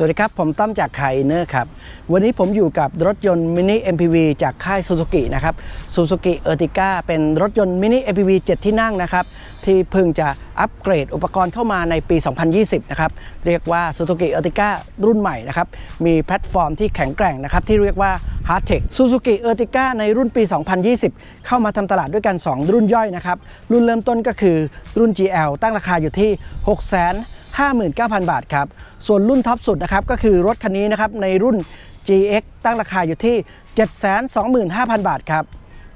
สวัสดีครับ ผมต้อมจากไคเนอร์ครับ วันนี้ผมอยู่กับรถยนต์มินิ MPV จากค่ายซูซูกินะครับซูซูกิเออร์ติก้าเป็นรถยนต์มินิ MPV 7 ที่นั่งนะครับ ที่เพิ่งจะอัปเกรดอุปกรณ์เข้ามาในปี 2020 นะครับ เรียกว่า Suzuki Ertiga รุ่นใหม่นะครับ มีแพลตฟอร์มที่แข็งแกร่งนะครับ ที่เรียกว่า Hard Tech Suzuki Ertiga ในรุ่นปี 2020 เข้ามาทำตลาดด้วยกัน 2 รุ่นย่อยนะครับ รุ่นเริ่มต้นก็คือรุ่น GL ตั้งราคาอยู่ที่ 6 0 0 0 0 59,000 บาทครับ ส่วนรุ่นท็อปสุดนะครับก็คือรถคันนี้นะครับในรุ่น GX ตั้งราคาอยู่ที่ 725,000 บาทครับ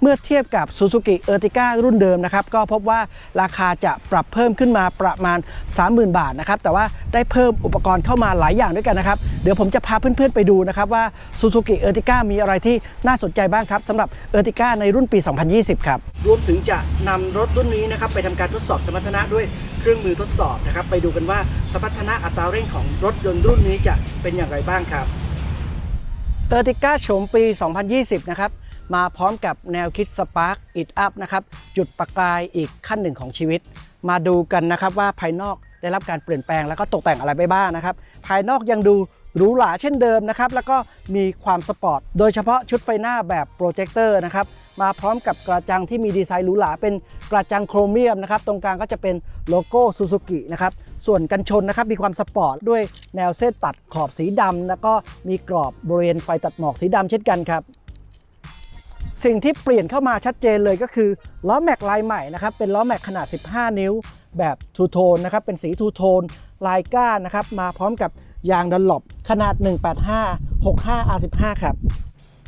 เมื่อเทียบกับ Suzuki Ertiga รุ่นเดิมนะครับก็พบว่าราคาจะปรับเพิ่มขึ้นมาประมาณ 30,000 บาทนะครับแต่ว่าได้เพิ่มอุปกรณ์เข้ามาหลายอย่างด้วยกันนะครับเดี๋ยวผมจะพาเพื่อนๆไปดูนะครับว่า Suzuki Ertiga มีอะไรที่น่าสนใจบ้างครับสำหรับ Ertiga ในรุ่นปี 2020 ครับรวมถึงจะนำรถรุ่นนี้นะครับไปทำการทดสอบสมรรถนะด้วยเครื่องมือทดสอบนะครับไปดูกันว่าสมรรถนะอัตราเร่งของรถยนต์รุ่นนี้จะเป็นอย่างไรบ้างครับเออร์ติก้าโฉมปี 2020 นะครับ มาพร้อมกับแนวคิด Spark It Up นะครับจุดประกายอีกขั้นหนึ่งของชีวิต มาดูกันนะครับว่าภายนอกได้รับการเปลี่ยนแปลงแล้วก็ตกแต่งอะไรไปบ้างนะครับ ภายนอกยังดูหรูหราเช่นเดิมนะครับ แล้วก็มีความสปอร์ต โดยเฉพาะชุดไฟหน้าแบบโปรเจคเตอร์นะครับ มาพร้อมกับกระจังที่มีดีไซน์หรูหราเป็นกระจังโครเมียมนะครับ ตรงกลางก็จะเป็นโลโก้ซูซูกินะครับ ส่วนกันชนนะครับมีความสปอร์ตด้วยแนวเส้นตัดขอบสีดำแล้วก็มีกรอบบริเวณไฟตัดหมอกสีดำเช่นกันครับ สิ่งที่เปลี่ยนเข้ามาชัดเจนเลยก็คือล้อแม็กลายใหม่นะครับเป็นล้อแม็กขนาด 15 นิ้ว แบบทูโทนนะครับเป็นสีทูโทนลายก้านนะครับมาพร้อมกับยางดันหลบขนาด 185 65 R15 ครับ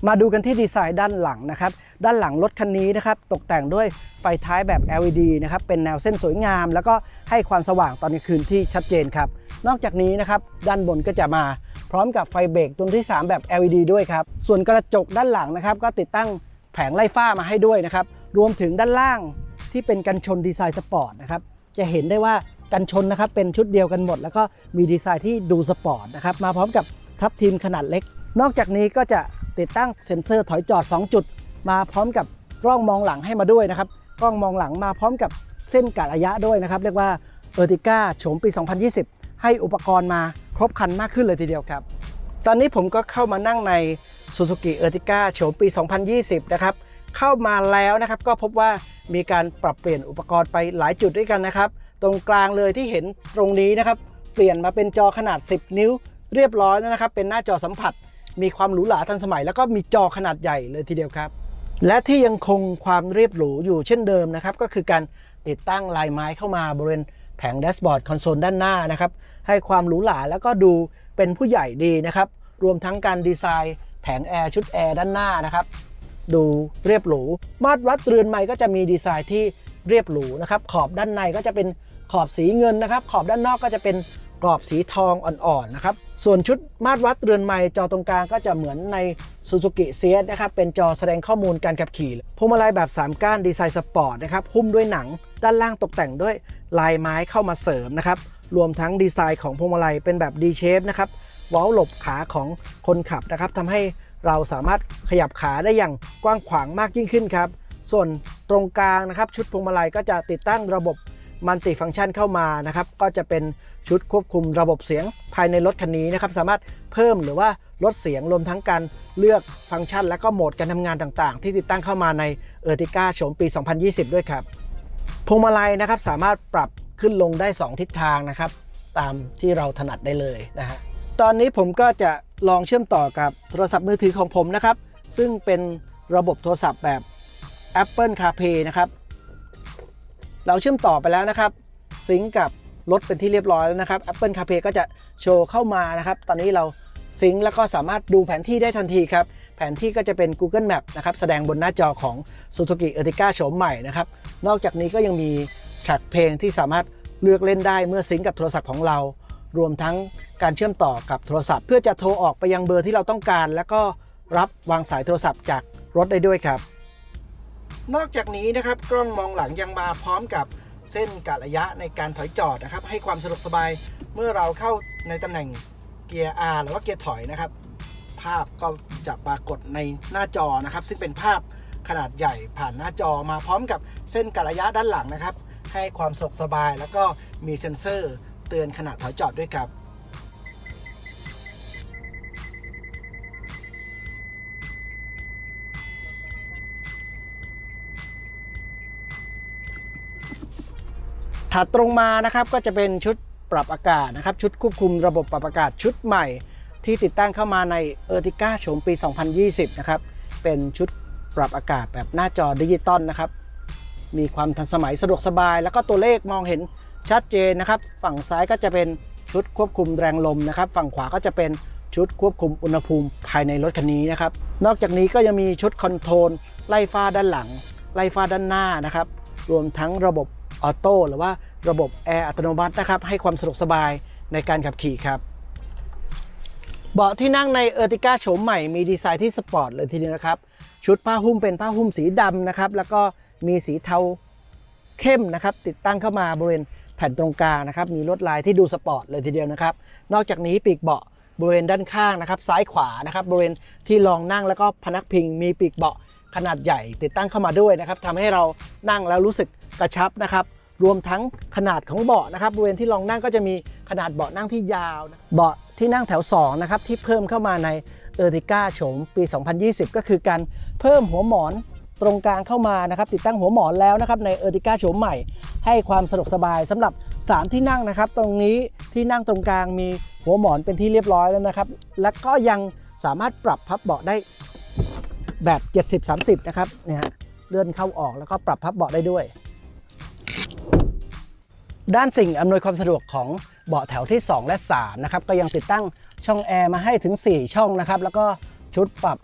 มาดูกันที่ดีไซน์ด้านหลังนะครับ ด้านหลังรถคันนี้นะครับ ตกแต่งด้วยไฟท้ายแบบ LED นะครับ เป็นแนวเส้นสวยงาม แล้วก็ให้ความสว่างตอนกลางคืนที่ชัดเจนครับ นอกจากนี้นะครับ ด้านบนก็จะมา พร้อมกับไฟเบรกตัวที่ 3 แบบ LED ด้วยครับ ส่วนกระจกด้านหลังนะครับ ก็ติดตั้ง แผงไล่ฟ้ามาให้ด้วยนะครับ รวมถึงด้านล่างที่เป็นกันชนดีไซน์สปอร์ตนะครับ จะเห็นได้ว่ากันชนนะครับเป็นชุดเดียวกันหมด แล้วก็มีดีไซน์ที่ดูสปอร์ตนะครับ มาพร้อมกับทับทีมขนาดเล็ก นอกจากนี้ก็จะติดตั้งเซ็นเซอร์ถอยจอด 2 จุด มาพร้อมกับกล้องมองหลังให้มาด้วยนะครับ กล้องมองหลังมาพร้อมกับเส้นกะระยะด้วยนะครับ เรียกว่าเออร์ติก้าโฉมปี 2020 ให้อุปกรณ์มาครบครันมากขึ้นเลยทีเดียวครับ ตอนนี้ผมก็เข้ามานั่งใน Suzuki Ertiga โฉมปี 2020 นะครับ เข้ามาแล้วนะครับก็พบว่ามีการปรับเปลี่ยนอุปกรณ์ไปหลายจุดด้วยกันนะครับ ตรงกลางเลยที่เห็นตรงนี้นะครับ เปลี่ยนมาเป็นจอขนาด 10 นิ้ว เรียบร้อยแล้วนะครับ เป็นหน้าจอสัมผัส มีความหรูหราทันสมัย แล้วก็มีจอขนาดใหญ่เลยทีเดียวครับ และที่ยังคงความเรียบหรูอยู่เช่นเดิมนะครับ ก็คือการติดตั้งลายไม้เข้ามาบริเวณแผงแดชบอร์ดคอนโซลด้านหน้านะครับให้ความหรูหราแล้วก็ดูเป็นผู้ใหญ่ดีนะครับ รวมทั้งการดีไซน์ แผงแอร์ชุดแอร์ด้านหน้านะครับดูเรียบหรู มาตรวัดเรือนไม้ก็จะมีดีไซน์ที่เรียบหรูนะครับขอบด้านในก็จะเป็นขอบสีเงินนะครับ ขอบด้านนอกก็จะเป็นกรอบสีทองอ่อนๆนะครับส่วนชุดมาตรวัดเรือนไม้จอตรงกลางก็จะเหมือนใน Suzuki c s นะครับเป็นจอแสดงข้อมูลการขับขี่พวงมาลัยแบบ 3 ก้านดีไซน์สปอร์ตนะครับหุ้มด้วยหนังด้านล่างตกแต่งด้วยลายไม้เข้ามาเสริมนะครับรวมทั้งดีไซน์ของพวงมาลัยเป็นแบบ D shape นะครับ ว้าหลบขาของคนขับนะครับทำให้เราสามารถขยับขาได้อย่างกว้างขวางมากยิ่งขึ้นครับ ส่วนตรงกลางนะครับ ชุดพวงมาลัยก็จะติดตั้งระบบมัลติฟังก์ชันเข้ามานะครับ ก็จะเป็นชุดควบคุมระบบเสียงภายในรถคันนี้นะครับ สามารถเพิ่มหรือว่าลดเสียงรวมทั้งการเลือกฟังก์ชัน และก็โหมดการทำงานต่างๆ ที่ติดตั้งเข้ามาใน e r t i g a โฉมปี 2020 ด้วยครับพวงมาลัยนะครับสามารถปรับขึ้นลงได้ 2 ทิศทางนะครับ ตามที่เราถนัดได้เลยนะฮะ ตอนนี้ผมก็จะลองเชื่อมต่อกับโทรศัพท์มือถือของผมนะครับ ซึ่งเป็นระบบโทรศัพท์แบบ Apple CarPlay นะครับ เราเชื่อมต่อไปแล้วนะครับซิงกับรถเป็นที่เรียบร้อยแล้วนะครับ Apple CarPlay ก็จะโชว์เข้ามานะครับ ตอนนี้เราซิงแล้วก็สามารถดูแผนที่ได้ทันทีครับ แผนที่ก็จะเป็น Google Map นะครับแสดงบนหน้าจอของ Suzuki Ertiga โฉมใหม่นะครับ นอกจากนี้ก็ยังมีแทร็กเพลงที่สามารถเลือกเล่นได้เมื่อซิงกับโทรศัพท์ของเรา รวมทั้งการเชื่อมต่อกับโทรศัพท์ เพื่อจะโทรออกไปยังเบอร์ที่เราต้องการ แล้วก็รับวางสายโทรศัพท์จากรถได้ด้วยครับ นอกจากนี้นะครับกล้องมองหลังยังมาพร้อมกับเส้นกะระยะในการถอยจอดนะครับ ให้ความสะดวกสบายเมื่อเราเข้าในตำแหน่งเกียร์ R หรือว่าเกียร์ถอยนะครับ ภาพก็จะปรากฏในหน้าจอนะครับ ซึ่งเป็นภาพขนาดใหญ่ผ่านหน้าจอมาพร้อมกับเส้นกะระยะด้านหลังนะครับ ให้ความสะดวกสบายแล้วก็มีเซ็นเซอร์ ตือนขณะถอยจอดด้วยครับถัดตรงมานะครับก็จะเป็นชุดปรับอากาศนะครับ ชุดควบคุมระบบปรับอากาศชุดใหม่ ที่ติดตั้งเข้ามาในเออร์ติก้าโฉมปี 2020 นะครับ เป็นชุดปรับอากาศแบบหน้าจอดิจิตอลนะครับ มีความทันสมัยสะดวกสบาย แล้วก็ตัวเลขมองเห็น ชัดเจนนะครับ ฝั่งซ้ายก็จะเป็นชุดควบคุมแรงลมนะครับ ฝั่งขวาก็จะเป็นชุดควบคุมอุณหภูมิภายในรถคันนี้นะครับ นอกจากนี้ก็ยังมีชุดคอนโทรลไล่ฟ้าด้านหลัง ไล่ฟ้าด้านหน้านะครับ รวมทั้งระบบออโต้หรือว่าระบบแอร์อัตโนมัตินะครับ ให้ความสะดวกสบายในการขับขี่ครับ เบาะที่นั่งในเออร์ติก้าโฉมใหม่มีดีไซน์ที่สปอร์ตเลยทีเดียวนะครับ ชุดผ้าหุ้มเป็นผ้าหุ้มสีดำนะครับ แล้วก็มีสีเทาเข้มนะครับ ติดตั้งเข้ามาบริเวณ แผ่นตรงกลางนะครับมีลวดลายที่ดูสปอร์ตเลยทีเดียวนะครับ นอกจากนี้ปีกเบาะบริเวณด้านข้างนะครับ ซ้ายขวานะครับบริเวณที่รองนั่งแล้วก็พนักพิง มีปีกเบาะขนาดใหญ่ติดตั้งเข้ามาด้วยนะครับทำให้เรานั่งแล้วรู้สึกกระชับนะครับรวมทั้งขนาดของเบาะนะครับบริเวณที่รองนั่งก็จะมีขนาดเบาะนั่งที่ยาวนะเบาะที่นั่งแถว2นะครับที่เพิ่มเข้ามาในเออร์ติก้าโฉมปี 2020 ก็คือการเพิ่มหัวหมอนตรงกลางเข้ามานะครับติดตั้งหัวหมอนแล้วนะครับในเออร์ติก้าโฉมใหม่ ให้ความสะดวกสบายสำหรับ 3 ที่นั่งนะครับ ตรงนี้ที่นั่งตรงกลางมีหัวหมอนเป็นที่เรียบร้อยแล้วนะครับ แล้วก็ยังสามารถปรับพับเบาะได้แบบ 70-30 นะครับเนี่ยเลื่อนเข้าออกแล้วก็ปรับพับเบาะได้ด้วย ด้านสิ่งอำนวยความสะดวกของเบาะแถวที่ 2 และ 3 นะครับ ก็ยังติดตั้งช่องแอร์มาให้ถึง 4 ช่องนะครับ แล้วก็ชุดปรับ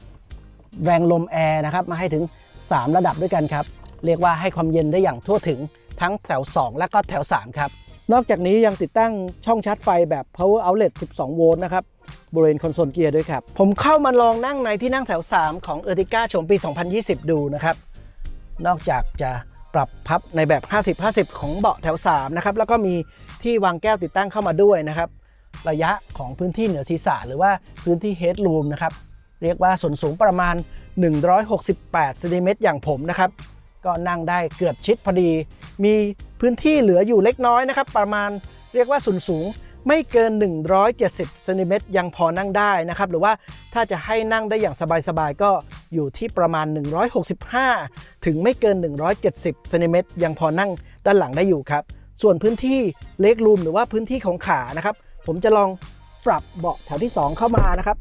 แรงลมแอร์นะครับ มาให้ถึง 3 ระดับด้วยกันครับ เรียกว่าให้ความเย็นได้อย่างทั่วถึง ทั้งแถว 2 และก็แถว 3 ครับ นอกจากนี้ยังติดตั้งช่องชาร์จไฟแบบ power outlet 12 โวลต์นะครับบริเวณคอนโซลเกียร์ด้วยครับ ผมเข้ามาลองนั่งในที่นั่งแถว 3 ของ Ertiga โฉมปี 2020 ดูนะครับ นอกจากจะปรับพับในแบบ 50-50 ของเบาะแถว 3 นะครับ แล้วก็มีที่วางแก้วติดตั้งเข้ามาด้วยนะครับ ระยะของพื้นที่เหนือศีรษะหรือว่าพื้นที่เฮดรูมนะครับ เรียกว่าส่วนสูงประมาณ 168เซนติเมตรอย่างผมนะครับ ก็นั่งได้เกือบชิดพอดี มีพื้นที่เหลืออยู่เล็กน้อยนะครับ ประมาณเรียกว่าส่วนสูงไม่เกิน 170เซนิเมตรยังพอนั่งได้นะครับ หรือว่าถ้าจะให้นั่งได้อย่างสบายๆ ก็อยู่ที่ประมาณ 165 ถึงไม่เกิน 170เซนิเมตรยังพอนั่งด้านหลังได้อยู่ครับ ส่วนพื้นที่เล็กรูมหรือว่าพื้นที่ของขานะครับ ผมจะลองปรับเบาะแถวที่ 2 เข้ามานะครับ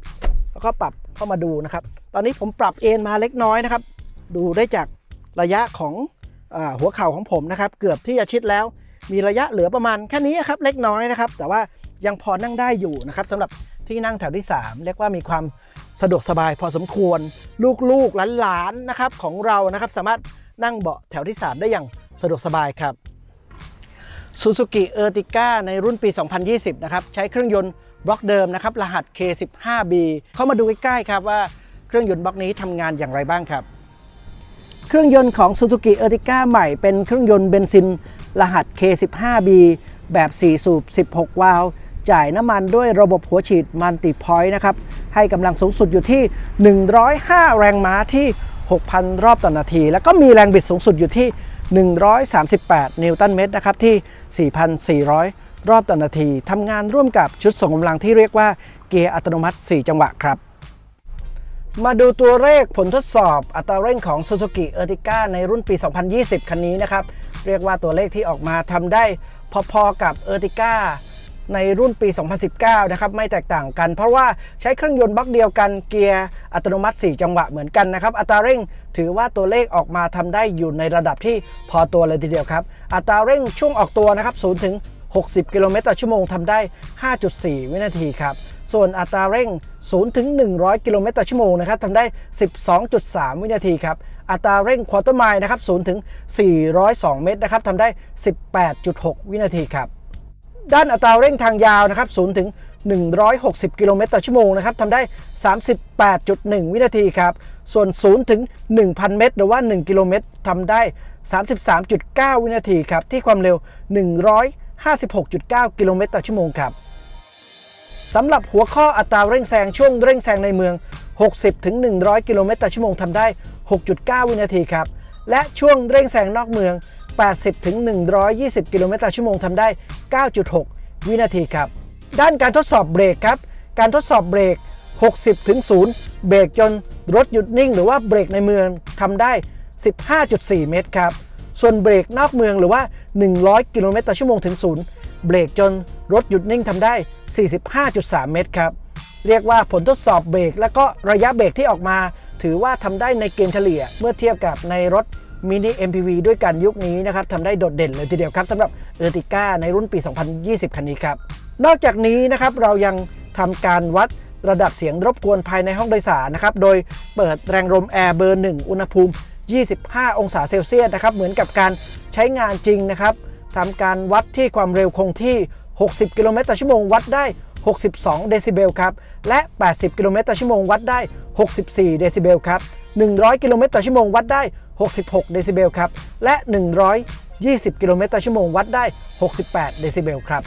แล้วก็ปรับเข้ามาดูนะครับ ตอนนี้ผมปรับเอนมาเล็กน้อยนะครับ ดูได้จาก ระยะของอหัวเข่าของผมนะครับเกือบที่จะชิดแล้ว มีระยะเหลือประมาณแค่นี้ครับเล็กน้อยนะครับ แต่ว่ายังพอนั่งได้อยู่นะครับสำหรับที่นั่งแถวที่ 3 เรียกว่ามีความสะดวกสบายพอสมควรลูกๆหลานๆนะครับของเรานะครับสามารถนั่งเบาะแถวที่ 3 ได้อย่างสะดวกสบายครับ Suzuki Ertiga ในรุ่นปี 2020 นะครับ ใช้เครื่องยนต์บล็อกเดิมนะครับ รหัส K15B เข้ามาดูใกล้ๆครับว่าเครื่องยนต์บล็อกนี้ทำงานอย่างไรบ้างครับ เครื่องยนต์ของ Suzuki Ertiga ใหม่เป็นเครื่องยนต์เบนซินรหัส K15B แบบ 4 สูบ 16 วาล์วจ่ายน้ำมันด้วยระบบหัวฉีดมัลติพอยต์นะครับ ให้กำลังสูงสุดอยู่ที่ 105 แรงม้าที่ 6,000 รอบต่อนาที แล้วก็มีแรงบิดสูงสุดอยู่ที่ 138 นิวตันเมตรนะครับที่ 4,400 รอบต่อนาทีทำงานร่วมกับชุดส่งกำลังที่เรียกว่าเกียร์อัตโนมัติ 4 จังหวะครับ มาดูตัวเลขผลทดสอบอัตราเร่งของ Suzuki Ertiga ในรุ่นปี 2020 คันนี้นะครับ เรียกว่าตัวเลขที่ออกมาทำได้พอๆกับ Ertiga ในรุ่นปี 2019 นะครับ ไม่แตกต่างกัน เพราะว่าใช้เครื่องยนต์บล็อกเดียวกันเกียร์อัตโนมัติ 4 จังหวะเหมือนกันนะครับ อัตราเร่งถือว่าตัวเลขออกมาทำได้อยู่ในระดับที่พอตัวเลยทีเดียวครับ อัตราเร่งช่วงออกตัวนะครับ0ถึง60 กิโลเมตรต่อชั่วโมงทำได้ 5.4 วินาทีครับ ส่วนอัตราเร่ง 0 ถึง 100 กิโลเมตรต่อชั่วโมงนะครับทำได้ 12.3 วินาทีครับ อัตราเร่งควอเตอร์ไมล์นะครับ 0 ถึง 402 เมตรนะครับทำได้ 18.6 วินาทีครับ ด้านอัตราเร่งทางยาวนะครับ 0 ถึง 160 กิโลเมตรต่อชั่วโมงนะครับทำได้ 38.1 วินาทีครับ ส่วน 0 ถึง 1,000 เมตร หรือว่า 1 กิโลเมตรทำได้ 33.9 วินาทีครับ ที่ความเร็ว 156.9 กิโลเมตรต่อชั่วโมงครับ สำหรับหัวข้ออัตราเร่งแซงช่วงเร่งแซงในเมือง 60ถึง100 กิโลเมตรต่อชั่วโมงทำได้ 6.9 วินาทีครับ และช่วงเร่งแซงนอกเมือง 80ถึง120 กิโลเมตรต่อชั่วโมงทำได้ 9.6 วินาทีครับ ด้านการทดสอบเบรกครับ การทดสอบเบรก 60ถึง0เบรกจนรถหยุดนิ่ง หรือว่าเบรกในเมืองทำได้ 15.4 เมตรครับ ส่วนเบรกนอกเมืองหรือว่า 100 กิโลเมตรต่อชั่วโมงถึงศูนย์ เบรกจนรถหยุดนิ่งทำได้ 45.3 เมตรครับ เรียกว่าผลทดสอบเบรกและก็ระยะเบรกที่ออกมา ถือว่าทำได้ในเกณฑ์เฉลี่ย เมื่อเทียบกับในรถมินิ MPV ด้วยกันยุคนี้นะครับทำได้โดดเด่นเลยทีเดียวครับสำหรับเออร์ติก้าในรุ่นปี 2020 คันนี้ครับ นอกจากนี้นะครับเรายังทำการวัดระดับเสียงรบกวนภายในห้องโดยสารนะครับ โดยเปิดแรงลมแอร์เบอร์ 1 อุณหภูมิ 25 องศาเซลเซียสนะครับ เหมือนกับการใช้งานจริงนะครับ ทำการวัดที่ความเร็วคงที่ 60 กิโลเมตรต่อชั่วโมงวัดได้ 62 เดซิเบลครับ และ 80 กิโลเมตรต่อชั่วโมงวัดได้ 64 เดซิเบลครับ 100 กิโลเมตรต่อชั่วโมงวัดได้ 66 เดซิเบลครับ และ 120 กิโลเมตรต่อชั่วโมงวัดได้ 68 เดซิเบลครับ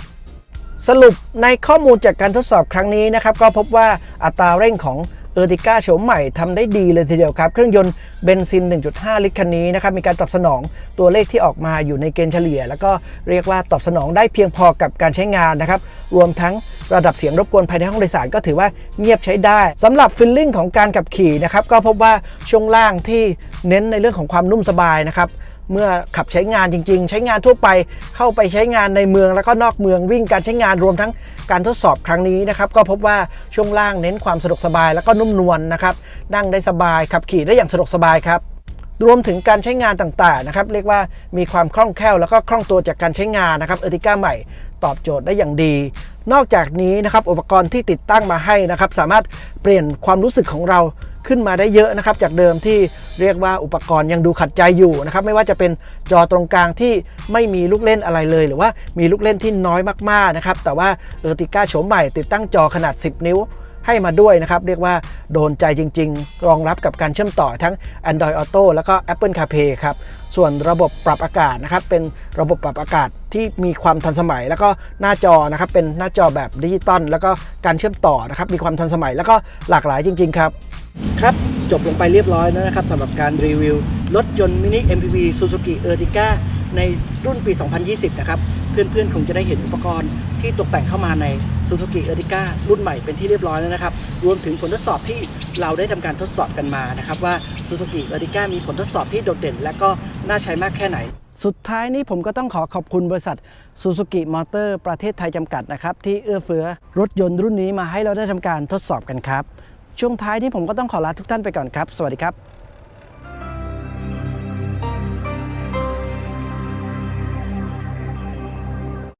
สรุปในข้อมูลจากการทดสอบครั้งนี้นะครับ ก็พบว่าอัตราเร่งของ เออร์ติก้าโฉมใหม่ทำได้ดีเลยทีเดียวครับ เครื่องยนต์เบนซิน 1.5 ลิตรคันนี้นะครับ มีการตอบสนองตัวเลขที่ออกมาอยู่ในเกณฑ์เฉลี่ย แล้วก็เรียกว่าตอบสนองได้เพียงพอกับการใช้งานนะครับ รวมทั้งระดับเสียงรบกวนภายในห้องโดยสารก็ถือว่าเงียบใช้ได้สำหรับฟิลลิ่งของการขับขี่นะครับก็พบว่าช่วงล่างที่เน้นในเรื่องของความนุ่มสบายนะครับ เมื่อขับใช้งานจริง ๆ ใช้งานทั่วไปเข้าไปใช้งานในเมืองแล้วก็นอกเมืองวิ่งการใช้งานรวมทั้งการทดสอบครั้งนี้นะครับก็พบว่าช่วงล่างเน้นความสะดวกสบายแล้วก็นุ่มนวลนะครับนั่งได้สบายขับขี่ได้อย่างสะดวกสบายครับรวมถึงการใช้งานต่างๆนะครับเรียกว่ามีความคล่องแคล่วแล้วก็คล่องตัวจากการใช้งานนะครับเอติก้าใหม่ตอบโจทย์ได้อย่างดี นอกจากนี้นะครับอุปกรณ์ที่ติดตั้งมาให้นะครับสามารถเปลี่ยนความรู้สึกของเรา ขึ้นมาได้เยอะนะครับ จากเดิมที่เรียกว่าอุปกรณ์ยังดูขัดใจอยู่นะครับ ไม่ว่าจะเป็นจอตรงกลางที่ไม่มีลูกเล่นอะไรเลย หรือว่ามีลูกเล่นที่น้อยมากๆนะครับ แต่ว่าเออร์ติก้าโฉมใหม่ติดตั้งจอขนาด 10 นิ้ว ให้มาด้วยนะครับ เรียกว่าโดนใจจริง ๆ รองรับกับการเชื่อมต่อทั้ง Android Auto แล้วก็ Apple CarPlay ครับส่วนระบบปรับอากาศนะครับเป็นระบบปรับอากาศที่มีความทันสมัย แล้วก็หน้าจอนะครับเป็นหน้าจอแบบดิจิตอลแล้วก็การเชื่อมต่อนะครับมีความทันสมัยแล้วก็หลากหลายจริง ๆ ครับ ครับจบลงไปเรียบร้อยแล้วนะครับสำหรับการรีวิวรถยนต์มินิ MPV Suzuki Ertiga ในรุ่นปี 2020 นะครับ เพื่อนๆ คงจะได้เห็นอุปกรณ์ที่ตกแต่งเข้ามาใน Suzuki Ertiga รุ่นใหม่เป็นที่เรียบร้อยแล้วนะครับ รวมถึงผลทดสอบที่เราได้ทำการทดสอบกันมานะครับ ว่า Suzuki Ertiga มีผลทดสอบที่โดดเด่น และก็น่าใช้มากแค่ไหน สุดท้ายนี้ผมก็ต้องขอขอบคุณบริษัท Suzuki Motor ประเทศไทยจำกัดนะครับ ที่เอื้อเฟื้อรถยนต์รุ่นนี้มาให้เราได้ทำการทดสอบกันครับ ช่วงท้ายนี้ผมก็ต้องขอลาทุกท่านไปก่อนครับ สวัสดีครับ